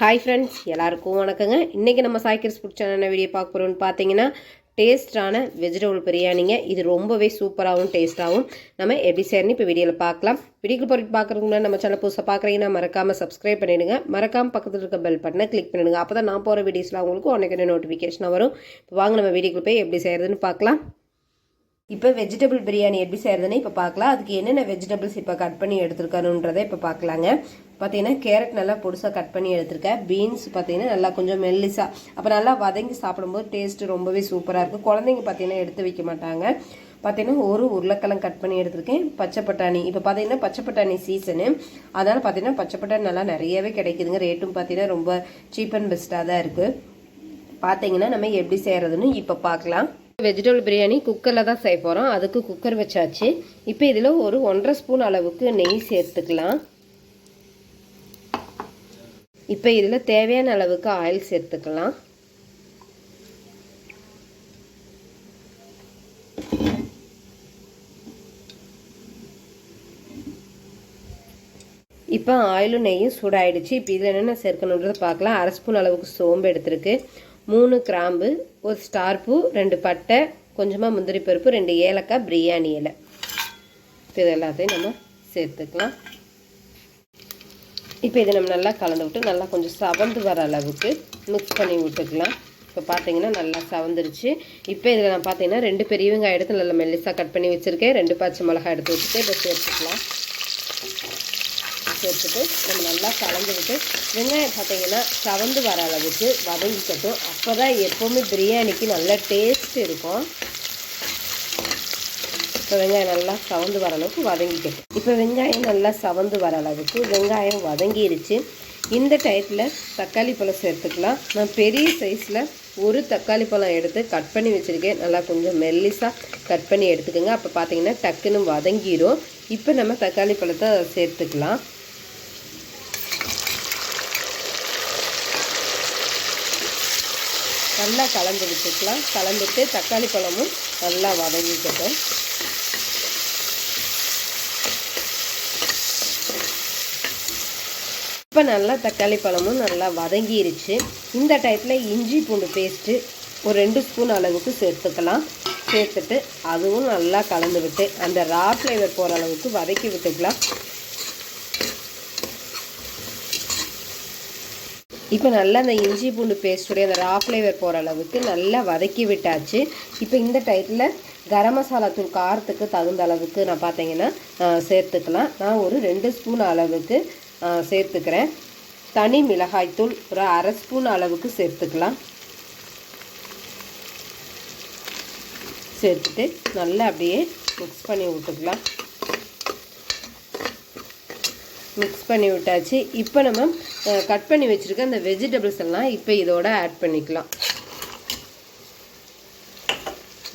Hi friends எல்லாருக்கும் வணக்கங்க. இன்றைக்கி நம்ம சாய்க்கர்ஸ் ஃபுட் சேனல் வீடியோ பார்க்க போகிறோம்னு பார்த்தீங்கன்னா டேஸ்டான வெஜிடபிள் பிரியாணிங்க. இது ரொம்பவே சூப்பராகவும் டேஸ்ட்டாகவும் நம்ம எப்படி செய்யணும் இப்போ வீடியோவில் பார்க்கலாம். வீடியோக்கு போட்டு பார்க்குறதுக்கு நம்ம சேனல் புதுசாக பார்க்குறீங்கன்னா மறக்காமல் சப்ஸ்கிரைப் பண்ணிவிடுங்க மறக்காமல் பக்கத்தில் இருக்க பெல் பட்டனை கிளிக் பண்ணிவிடுங்க அப்போ தான் நான் போகிற வீடியோஸில் உங்களுக்கு உனக்கு நோட்டிஃபிகேஷனாக வரும். இப்போ வாங்க நம்ம வீடியோக்குள்ள போய் எப்படி செய்கிறதுன்னு பார்க்கலாம். இப்போ வெஜிடபிள் பிரியாணி எப்படி செய்கிறதுன்னு இப்போ பார்க்கலாம். அதுக்கு என்னென்ன வெஜிடபிள்ஸ் இப்போ கட் பண்ணி எடுத்துருக்கணுன்றதை இப்போ பார்க்கலாங்க. பார்த்தீங்கன்னா கேரட் நல்லா பொடிசாக கட் பண்ணி எடுத்திருக்கேன். பீன்ஸ் பார்த்தீங்கன்னா நல்லா கொஞ்சம் மெல்லிசாக அப்போ நல்லா வதங்கி சாப்பிடும்போது டேஸ்ட் ரொம்பவே சூப்பராக இருக்கும். குழந்தைங்க பார்த்தீங்கன்னா எடுத்து வைக்க மாட்டாங்க. பார்த்தீங்கன்னா ஒரு உருளைக்கிழங்கு கட் பண்ணி எடுத்திருக்கேன். பச்சை பட்டாணி. இப்போ பார்த்தீங்கன்னா பச்சை பட்டாணி சீசனு அதனால் பார்த்தீங்கன்னா பச்சை பட்டாணி நல்லா நிறையவே கிடைக்குதுங்க. ரேட்டும் பார்த்தீங்கன்னா ரொம்ப சீப் அண்ட் பெஸ்ட்டாக தான் இருக்குது பார்த்தீங்கன்னா நம்ம எப்படி செய்கிறதுன்னு இப்போ பார்க்கலாம் வெஜிடபிள் பிரியாணி குக்கரில் தான் செய்ய போகிறோம் அதுக்கு குக்கர் வச்சாச்சு. இப்போ இதில் ஒரு ஒன்றரை ஸ்பூன் அளவுக்கு நெய் சேர்த்துக்கலாம். இப்போ இதில் தேவையான அளவுக்கு ஆயில் சேர்த்துக்கலாம். இப்போ ஆயிலும் நெய்யும் சூடாயிடுச்சு. இப்போ இதில் என்னென்ன சேர்க்கணுன்றதை பார்க்கலாம். அரை ஸ்பூன் அளவுக்கு சோம்பு எடுத்திருக்கு. மூணு கிராம்பு ஒரு ஸ்டார் பூ ரெண்டு பட்டை கொஞ்சமாக முந்திரி பருப்பு ரெண்டு ஏலக்காய் பிரியாணி இலை. இப்போ இது எல்லாத்தையும் நம்ம சேர்த்துக்கலாம். இப்போ இதை நம்ம நல்லா கலந்து விட்டு நல்லா கொஞ்சம் சவந்து வர அளவுக்கு மிக்ஸ் பண்ணி விட்டுக்கலாம். இப்போ பார்த்தீங்கன்னா நல்லா சவந்துருச்சு. இப்போ இதில் நான் பார்த்தீங்கன்னா ரெண்டு பெரிய வெங்காயம் எடுத்து நல்லா மெல்லிசாக கட் பண்ணி வச்சுருக்கேன். ரெண்டு பச்சை மிளகாய் எடுத்து வச்சுட்டு இதை சேர்த்துக்கலாம். சேர்த்துட்டு நம்ம நல்லா கலந்து விட்டு வெங்காயம் பார்த்தீங்கன்னா சவந்து வர அளவுக்கு வதங்கிக்கட்டும். அப்போ தான் எப்போவுமே பிரியாணிக்கு நல்ல டேஸ்ட் இருக்கும். இப்போ வெங்காயம் நல்லா சவந்து வர அளவுக்கு வதங்கிக்கட்டும். இப்போ வெங்காயம் நல்லா சவந்து வர அளவுக்கு வெங்காயம் வதங்கிருச்சு. இந்த டயத்தில் தக்காளி பழம் சேர்த்துக்கலாம். நான் பெரிய சைஸில் ஒரு தக்காளி பழம் எடுத்து கட் பண்ணி வச்சுருக்கேன். நல்லா கொஞ்சம் மெல்லிஸாக கட் பண்ணி எடுத்துக்கோங்க. அப்போ பார்த்தீங்கன்னா டக்குன்னு வதங்கிடும் இப்போ நம்ம தக்காளி பழத்தை சேர்த்துக்கலாம். நல்லா கலந்து விட்டுக்கலாம். கலந்துட்டு தக்காளி பழமும் நல்லா வதங்கிக்கட்டும். இப்போ நல்லா தக்காளி பழமும் நல்லா வதங்கிருச்சு. இந்த டயத்தில் இஞ்சி பூண்டு பேஸ்ட்டு ஒரு ரெண்டு ஸ்பூன் அளவுக்கு சேர்த்துக்கலாம். சேர்த்துட்டு அதுவும் நல்லா கலந்து விட்டு அந்த ரா ஃப்ளேவர் போகிற அளவுக்கு வதக்கி விட்டுக்கலாம். இப்போ நல்லா அந்த இஞ்சி பூண்டு பேஸ்ட்டுடைய அந்த ரா ஃப்ளேவர் போகிற அளவுக்கு நல்லா வதக்கி விட்டாச்சு. இப்போ இந்த டைத்தில் கரம் மசாலா தூள் காரத்துக்கு தகுந்த அளவுக்கு நான் பார்த்தீங்கன்னா சேர்த்துக்கலாம். நான் ஒரு ரெண்டு ஸ்பூன் அளவுக்கு சேர்த்துக்கிறேன். தனி மிளகாய்த்தூள் ஒரு அரை ஸ்பூன் அளவுக்கு சேர்த்துக்கலாம். சேர்த்துட்டு நல்லா அப்படியே மிக்ஸ் பண்ணி விட்டுக்கலாம். மிக்ஸ் பண்ணி விட்டாச்சு. இப்போ நம்ம கட் பண்ணி வச்சுருக்க அந்த வெஜிடபிள்ஸ் எல்லாம் இப்போ இதோட ஆட் பண்ணிக்கலாம்.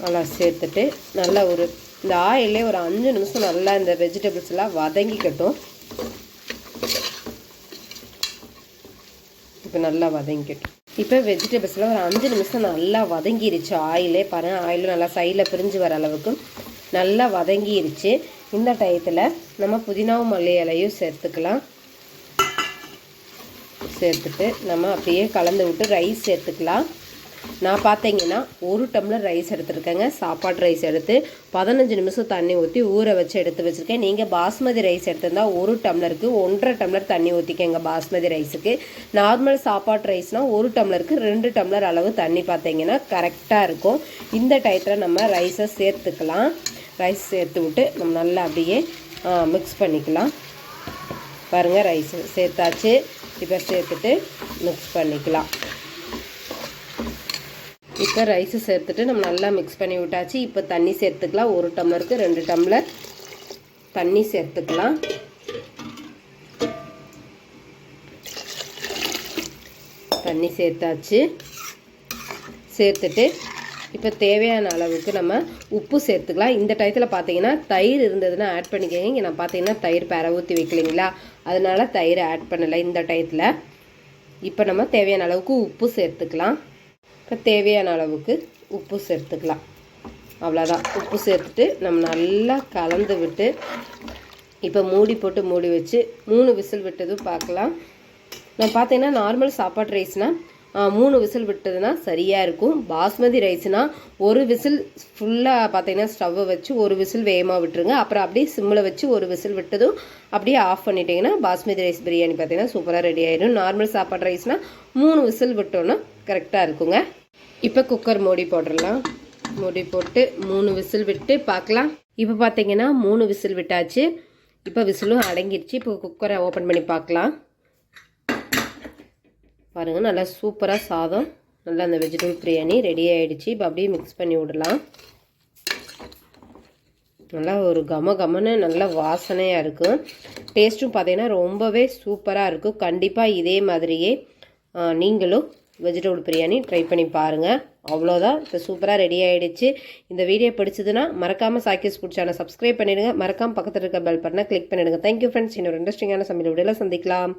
நல்லா சேர்த்துட்டு நல்லா ஒரு இந்த ஆயிலே ஒரு அஞ்சு நிமிஷம் நல்லா இந்த வெஜிடபிள்ஸ் எல்லாம் வதங்கிக்கட்டும். இப்போ நல்லா வதங்கிக்கட்டும் இப்போ வெஜிடபிள்ஸில் ஒரு அஞ்சு நிமிஷம் நல்லா வதங்கிருச்சு. ஆயிலே பாருங்கள் ஆயிலும் நல்லா சைடில் பிரிஞ்சு வர அளவுக்கு நல்லா வதங்கிருச்சு. இந்த டயத்தில் நம்ம புதினாவும் மல்லி இலையும் சேர்த்துக்கலாம். சேர்த்துட்டு நம்ம அப்படியே கலந்து விட்டு ரைஸ் சேர்த்துக்கலாம். நான் பார்த்தீங்கன்னா ஒரு டம்ளர் ரைஸ் எடுத்துருக்கேங்க. சாப்பாடு ரைஸ் எடுத்து பதினஞ்சு நிமிஷம் தண்ணி ஊற்றி ஊற வச்சு எடுத்து வச்சுருக்கேன். நீங்கள் பாஸ்மதி ரைஸ் எடுத்திருந்தால் ஒரு டம்ளருக்கு ஒன்றரை டம்ளர் தண்ணி ஊற்றிக்கங்க பாஸ்மதி ரைஸுக்கு. நார்மல் சாப்பாடு ரைஸ்னால் ஒரு டம்ளருக்கு ரெண்டு டம்ளர் அளவு தண்ணி பார்த்தீங்கன்னா கரெக்டாக இருக்கும். இந்த டயத்தில் நம்ம ரைஸை சேர்த்துக்கலாம். ரைஸ் சேர்த்து விட்டு நம்ம நல்லா அப்படியே மிக்ஸ் பண்ணிக்கலாம். பாருங்கள் ரைஸ் சேர்த்தாச்சு. இப்போ சேர்த்துட்டு மிக்ஸ் பண்ணிக்கலாம். இப்போ ரைஸு சேர்த்துட்டு நம்ம நல்லா மிக்ஸ் பண்ணி விட்டாச்சு. இப்போ தண்ணி சேர்த்துக்கலாம். ஒரு டம்ளருக்கு ரெண்டு டம்ளர் தண்ணி சேர்த்துக்கலாம். தண்ணி சேர்த்தாச்சு. சேர்த்துட்டு இப்போ தேவையான அளவுக்கு நம்ம உப்பு சேர்த்துக்கலாம். இந்த டயத்தில் பார்த்தீங்கன்னா தயிர் இருந்ததுன்னா ஆட் பண்ணிக்கோங்க. இங்கே நான் பார்த்தீங்கன்னா தயிர் பேர ஊற்றி வைக்கலைங்களா? அதனால் தயிர் ஆட் பண்ணலை இந்த டயத்தில் இப்போ நம்ம தேவையான அளவுக்கு உப்பு சேர்த்துக்கலாம். இப்போ தேவையான அளவுக்கு உப்பு சேர்த்துக்கலாம். அவ்வளோதான் உப்பு சேர்த்துட்டு நம்ம நல்லா கலந்து விட்டு இப்போ மூடி போட்டு மூடி வச்சு மூணு விசில் விட்டதும் பார்க்கலாம். நான் பார்த்தீங்கன்னா நார்மல் சாப்பாடு ரைஸ்னால் மூணு விசில் விட்டதுன்னா சரியாக இருக்கும். பாஸ்மதி ரைஸ்னால் ஒரு விசில் ஃபுல்லாக பார்த்தீங்கன்னா ஸ்டவ்வை வச்சு ஒரு விசில் வேகமாக விட்டுருங்க. அப்புறம் அப்படியே சிம்மில் வச்சு ஒரு விசில் விட்டதும் அப்படியே ஆஃப் பண்ணிட்டீங்கன்னா பாஸ்மதி ரைஸ் பிரியாணி பார்த்தீங்கன்னா சூப்பராக ரெடி ஆயிடும். நார்மல் சாப்பாடு ரைஸ்னால் மூணு விசில் விட்டோன்னா கரெக்டாக இருக்குங்க. இப்போ குக்கர் மூடி போட்டுடலாம். மூடி போட்டு மூணு விசில் விட்டு பார்க்கலாம் இப்போ பார்த்தீங்கன்னா மூணு விசில் விட்டாச்சு. இப்போ விசிலும் அடங்கிருச்சு இப்போ குக்கரை ஓப்பன் பண்ணி பார்க்கலாம் பாருங்கள் நல்லா சூப்பராக சாதம். நல்லா அந்த வெஜிடபிள் பிரியாணி ரெடி ஆகிடுச்சு இப்போ அப்படியே மிக்ஸ் பண்ணி விடலாம். நல்லா ஒரு கம கமன்னு நல்ல வாசனையாக இருக்கும் டேஸ்ட்டும் பார்த்தீங்கன்னா ரொம்பவே சூப்பராக இருக்கும் கண்டிப்பாக இதே மாதிரியே நீங்களும் வெஜிடபிள் பிரியாணி ட்ரை பண்ணி பாருங்கள் அவ்வளோதான் இப்போ சூப்பராக ரெடி ஆகிடுச்சு இந்த வீடியோ பிடிச்சதுன்னா மறக்காமல் சாக்கிஸ் ஃபுட் சேனல் சப்ஸ்கிரைப் பண்ணிடுங்க. மறக்காமல் பக்கத்தில் இருக்க பெல் பட்டனை கிளிக் பண்ணிவிடுங்க தேங்க்யூ ஃப்ரெண்ட்ஸ் இன்னொரு இன்ட்ரெஸ்டிங்கான சமையல் வீடியோவில் சந்திக்கலாம்.